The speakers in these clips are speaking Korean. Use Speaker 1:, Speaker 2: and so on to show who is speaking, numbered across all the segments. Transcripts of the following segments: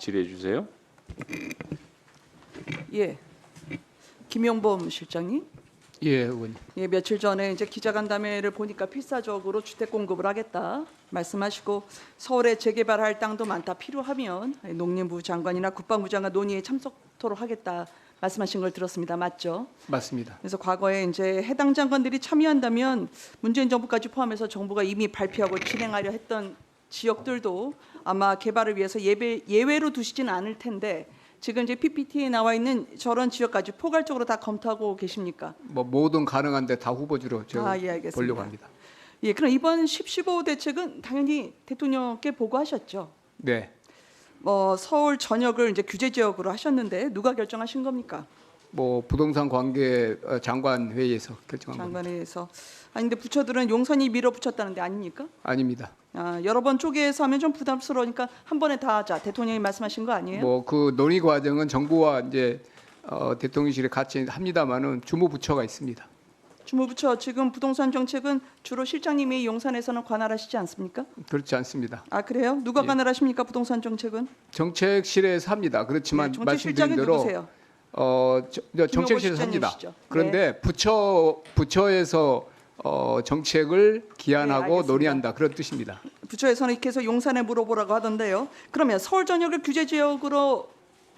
Speaker 1: 질의해 주세요.
Speaker 2: 예. 김용범 실장님.
Speaker 3: 예, 의원님.
Speaker 2: 예, 며칠 전에 이제 기자간담회를 보니까 필사적으로 주택 공급을 하겠다 말씀하시고 서울에 재개발할 땅도 많다 필요하면 농림부 장관이나 국방부 장관 논의에 참석토록 하겠다 말씀하신 걸 들었습니다. 맞죠?
Speaker 3: 맞습니다.
Speaker 2: 그래서 과거에 이제 해당 장관들이 참여한다면 문재인 정부까지 포함해서 정부가 이미 발표하고 진행하려 했던 지역들도 아마 개발을 위해서 예배, 예외로 두시진 않을 텐데 지금 이제 PPT에 나와 있는 저런 지역까지 포괄적으로 다 검토하고 계십니까?
Speaker 3: 뭐 모든 가능한데 다 후보지로 제가
Speaker 2: 아, 예, 알겠습니다.
Speaker 3: 보려고 합니다.
Speaker 2: 예, 그럼 이번 10.15 대책은 당연히 대통령께 보고하셨죠.
Speaker 3: 네.
Speaker 2: 뭐 서울 전역을 이제 규제 지역으로 하셨는데 누가 결정하신 겁니까?
Speaker 3: 뭐 부동산 관계 어, 장관 회의에서 결정한 겁니다.
Speaker 2: 장관회에서 아니 근데 부처들은 용선이 밀어붙였다는데 아닙니까?
Speaker 3: 아닙니다.
Speaker 2: 아, 여러 번 쪼개서 하면 좀 부담스러우니까 한 번에 다 하자. 대통령이 말씀하신 거 아니에요?
Speaker 3: 뭐 그 논의 과정은 정부와 이제 어, 대통령실에 같이 합니다만은 주무부처가 있습니다.
Speaker 2: 주무부처 지금 부동산 정책은 주로 실장님이 용산에서는 관할하시지 않습니까?
Speaker 3: 그렇지 않습니다.
Speaker 2: 아 그래요? 누가
Speaker 3: 예.
Speaker 2: 관할하십니까 부동산 정책은?
Speaker 3: 정책실에서 합니다. 그렇지만
Speaker 2: 네,
Speaker 3: 말씀드린 대로
Speaker 2: 누구세요?
Speaker 3: 어, 저, 정책실에서 합니다. 그런데 부처 부처에서 어, 정책을
Speaker 2: 네,
Speaker 3: 기한하고
Speaker 2: 알겠습니다.
Speaker 3: 논의한다 그런 뜻입니다.
Speaker 2: 부처에서는 해서 용산에 물어보라고 하던데요. 그러면 서울 전역을 규제 지역으로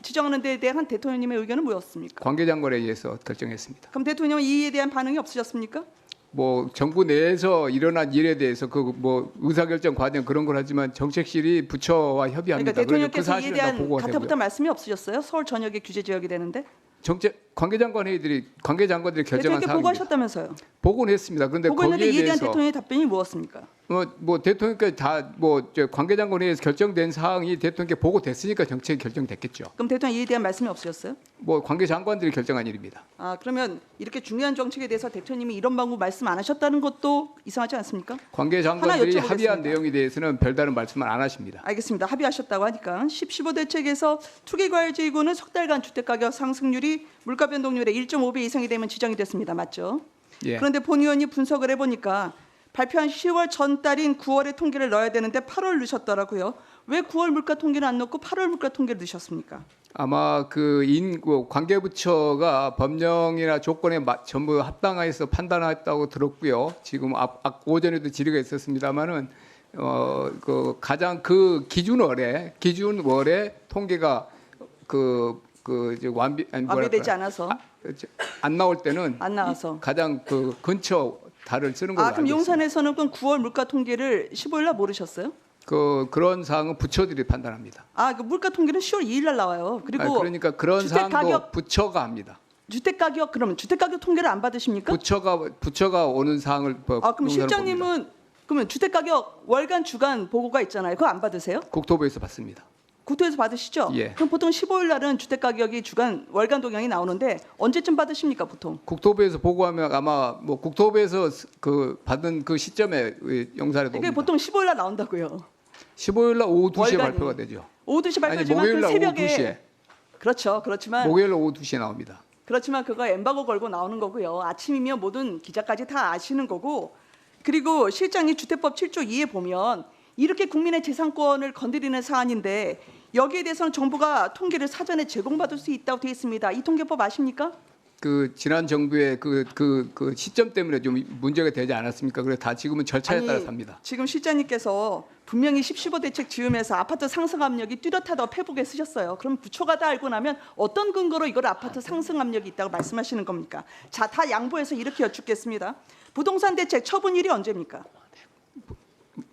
Speaker 2: 지정하는 데에 대한 대통령님의 의견은 뭐였습니까?
Speaker 3: 관계장관에 의해서 결정했습니다.
Speaker 2: 그럼 대통령은 이에 대한 반응이 없으셨습니까?
Speaker 3: 뭐 정부 내에서 일어난 일에 대해서 그 뭐 의사결정 과정 그런 걸 하지만 정책실이 부처와 협의합니다.
Speaker 2: 그러니까
Speaker 3: 그래서 그
Speaker 2: 대통령께서 이에 대한 가타부터. 말씀이 없으셨어요? 서울 전역의 규제 지역이 되는데
Speaker 3: 정책 관계장관 회의들이 관계장관들이 결정한 사항입니다.
Speaker 2: 보고하셨다면서요?
Speaker 3: 보고는 했습니다. 그런데 거기에
Speaker 2: 이에 대한
Speaker 3: 대해서
Speaker 2: 대통령의 답변이 무엇입니까?
Speaker 3: 뭐, 뭐 대통령께 다뭐 관계장관 회의에서 결정된 사항이 대통령께 보고됐으니까 정책이 결정됐겠죠.
Speaker 2: 그럼 대통령 이에 대한 말씀이 없으셨어요?
Speaker 3: 뭐 관계 장관들이 결정한 일입니다.
Speaker 2: 아 그러면 이렇게 중요한 정책에 대해서 대통령이 이런 방법 말씀 안 하셨다는 것도 이상하지 않습니까?
Speaker 3: 관계 장관들이
Speaker 2: 하나 여쭤보겠습니다.
Speaker 3: 합의한 내용에 대해서는 별다른 말씀을 안 하십니다.
Speaker 2: 알겠습니다. 합의하셨다고 하니까 10, 15 대책에서 투기과열지구는 석 달간 주택가격 상승률이 물가 변동률의 1.5배 이상이 되면 지정이 됐습니다. 맞죠?
Speaker 3: 예.
Speaker 2: 그런데 본 의원이 분석을 해보니까 발표한 10월 전달인 9월에 통계를 넣어야 되는데 8월 넣으셨더라고요. 왜 9월 물가 통계는 안 넣고 8월 물가 통계를 넣으셨습니까?
Speaker 3: 아마 그인 그 관계부처가 법령이나 조건에 마- 전부 합당해서 판단했다고 들었고요. 지금 앞, 앞 오전에도 질의가 있었습니다만은 어 그 가장 그 기준월에 기준월에 통계가 그그 이제 완비 아니
Speaker 2: 완비되지 않아서
Speaker 3: 아, 저- 안 나올 때는
Speaker 2: 안 나와서.
Speaker 3: 가장 그 근처 달을 쓰는 걸로
Speaker 2: 아 그럼
Speaker 3: 알고 있습니다.
Speaker 2: 용산에서는 그럼 9월 물가 통계를 15일 날 모르셨어요?
Speaker 3: 그 그런 사항은 부처들이 판단합니다.
Speaker 2: 아, 그 물가 통계는 10월 2일 날 나와요. 그리고
Speaker 3: 아, 그러니까 그런
Speaker 2: 주택
Speaker 3: 사항도
Speaker 2: 가격-
Speaker 3: 부처가 합니다.
Speaker 2: 주택 가격 그러면 주택 가격 통계를 안 받으십니까?
Speaker 3: 부처가 부처가 오는 사항을 뭐
Speaker 2: 아, 그럼. 실장님은 그러면 주택 가격 월간 주간 보고가 있잖아요. 그거 안 받으세요?
Speaker 3: 국토부에서 받습니다.
Speaker 2: 국토에서 받으시죠?
Speaker 3: 예.
Speaker 2: 그럼 보통 15일 날은 주택 가격이 주간 월간 동향이 나오는데 언제쯤 받으십니까, 보통?
Speaker 3: 국토부에서 보고하면 아마 뭐 국토부에서 스- 그 받은 그 시점에 의- 영산에도
Speaker 2: 이게
Speaker 3: 옵니다.
Speaker 2: 보통 15일 날 나온다고요.
Speaker 3: 15일 날 오후 2시에
Speaker 2: 월간이.
Speaker 3: 발표가 되죠.
Speaker 2: 오후 2시
Speaker 3: 아니
Speaker 2: 발표지만
Speaker 3: 목요일
Speaker 2: 그
Speaker 3: 날 오후
Speaker 2: 새벽에
Speaker 3: 2시에
Speaker 2: 그렇죠. 그렇지만
Speaker 3: 목요일 날 오후 2시에 나옵니다.
Speaker 2: 그렇지만 그거 엠바고 걸고 나오는 거고요. 아침이면 모든 기자까지 다 아시는 거고. 그리고 실장이 주택법 7조 2에 보면 이렇게 국민의 재산권을 건드리는 사안인데 여기에 대해서는 정부가 통계를 사전에 제공받을 수 있다고 되어 있습니다. 이 통계법 아십니까?
Speaker 3: 그 지난 정부의 그 그 그 시점 때문에 좀 문제가 되지 않았습니까? 그래서 다 지금은 절차에
Speaker 2: 아니,
Speaker 3: 따라서 합니다.
Speaker 2: 지금 실장님께서 분명히 10, 15 대책 지으면서 아파트 상승 압력이 뚜렷하다고 페북에 쓰셨어요. 그럼 부처가 다 알고 나면 어떤 근거로 이걸 아파트 상승 압력이 있다고 말씀하시는 겁니까? 자, 다 양보해서 이렇게 여쭙겠습니다. 부동산 대책 처분일이 언제입니까?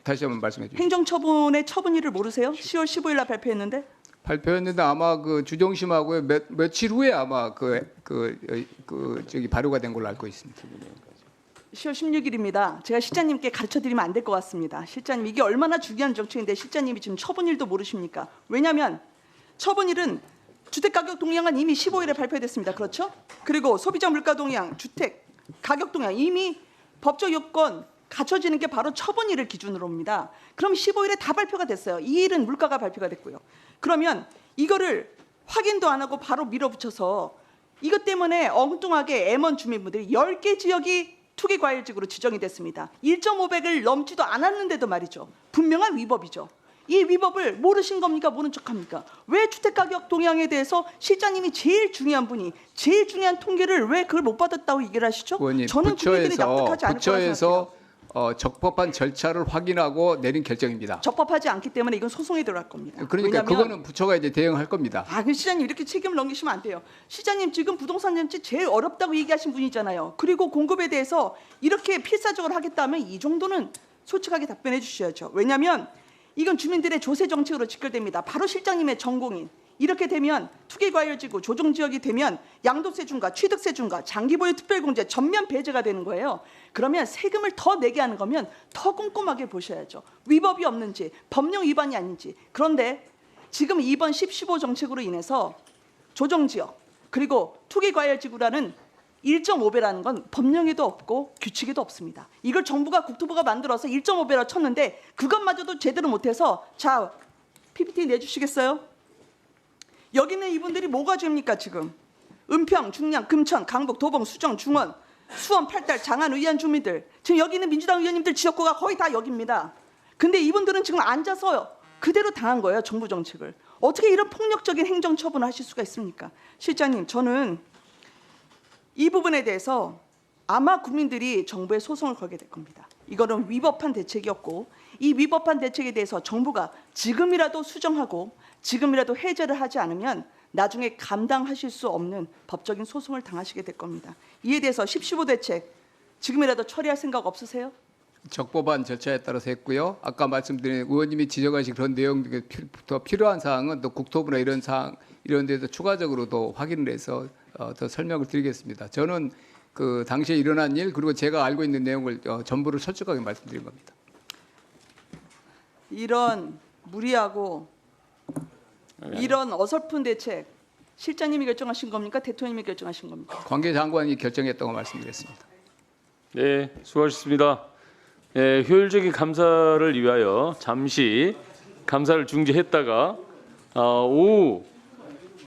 Speaker 3: 다시 한번 말씀해 주시죠.
Speaker 2: 행정처분의 처분일을 모르세요? 10월 15일 날 발표했는데
Speaker 3: 발표했는데 아마 그 주정심하고 몇 며칠 후에 아마 그 그 그 저기 발효가 된 걸로 알고 있습니다.
Speaker 2: 10월 16일입니다. 제가 실장님께 가르쳐 드리면 안 될 것 같습니다. 실장님 이게 얼마나 중요한 정책인데 실장님이 지금 처분일도 모르십니까? 왜냐하면 처분일은 주택 가격 동향은 이미 15일에 발표됐습니다. 그렇죠? 그리고 소비자 물가 동향, 주택 가격 동향 이미 법적 요건 갖춰지는 게 바로 처분일을 기준으로입니다. 그럼 15일에 다 발표가 됐어요. 이 일은 물가가 발표가 됐고요. 그러면 이거를 확인도 안 하고 바로 밀어붙여서 이것 때문에 엉뚱하게 M1 주민분들이 10개 지역이 투기과열지구로 지정이 됐습니다. 1.5백을 넘지도 않았는데도 말이죠. 분명한 위법이죠. 이 위법을 모르신 겁니까? 모른 척합니까? 왜 주택가격 동향에 대해서 실장님이 제일 중요한 분이 제일 중요한 통계를 왜 그걸 못 받았다고 얘기를 하시죠?
Speaker 3: 의원님
Speaker 2: 저는 국민들이
Speaker 3: 부처에서
Speaker 2: 납득하지 않을 거라고 생각해요.
Speaker 3: 부처에서 어, 적법한 절차를 확인하고 내린 결정입니다.
Speaker 2: 적법하지 않기 때문에 이건 소송에 들어갈 겁니다.
Speaker 3: 그러니까
Speaker 2: 왜냐하면
Speaker 3: 그거는 부처가 이제 대응할 겁니다.
Speaker 2: 아, 그 시장님 이렇게 책임을 넘기시면 안 돼요. 시장님 지금 부동산 정책 제일 어렵다고 얘기하신 분이잖아요. 그리고 공급에 대해서 이렇게 필사적으로 하겠다면 이 정도는 솔직하게 답변해 주셔야죠. 왜냐하면 이건 주민들의 조세 정책으로 직결됩니다. 바로 실장님의 전공인. 이렇게 되면 투기과열지구 조정 지역이 되면 양도세 중과 취득세 중과 장기보유 특별공제 전면 배제가 되는 거예요. 그러면 세금을 더 내게 하는 거면 더 꼼꼼하게 보셔야죠. 위법이 없는지 법령 위반이 아닌지. 그런데 지금 이번 10, 15 정책으로 인해서 조정지역 그리고 투기과열지구라는 1.5배라는 건 법령에도 없고 규칙에도 없습니다. 이걸 정부가 국토부가 만들어서 1.5배라 쳤는데 그것마저도 제대로 못해서 자 PPT 내주시겠어요? 여기 있는 이분들이 뭐가 죄입니까 지금? 은평, 중량, 금천, 강북, 도봉, 수정, 중원, 수원, 팔달, 장안, 의안 주민들 지금 여기 있는 민주당 의원님들 지역구가 거의 다 여기입니다. 근데 이분들은 지금 앉아서 그대로 당한 거예요 정부 정책을. 어떻게 이런 폭력적인 행정 처분을 하실 수가 있습니까? 실장님 저는 이 부분에 대해서 아마 국민들이 정부에 소송을 걸게 될 겁니다. 이거는 위법한 대책이었고 이 위법한 대책에 대해서 정부가 지금이라도 수정하고 지금이라도 해제를 하지 않으면 나중에 감당하실 수 없는 법적인 소송을 당하시게 될 겁니다. 이에 대해서 10, 15 대책 지금이라도 처리할 생각 없으세요?
Speaker 3: 적법한 절차에 따라서 했고요. 아까 말씀드린 의원님이 지적하신 그런 내용 중에 피- 더 필요한 사항은 또 국토부나 이런 사항 이런 데서 추가적으로도 확인을 해서 어, 더 설명을 드리겠습니다. 저는 그 당시에 일어난 일 그리고 제가 알고 있는 내용을 어, 전부를 솔직하게 말씀드린 겁니다.
Speaker 2: 이런 무리하고 이런 어설픈 대책 실장님이 결정하신 겁니까? 대통령님이 결정하신 겁니까?
Speaker 3: 관계 장관이 결정했다고 말씀드렸습니다.
Speaker 1: 네, 수고하셨습니다. 네, 효율적인 감사를 위하여 잠시 감사를 중지했다가 어, 오후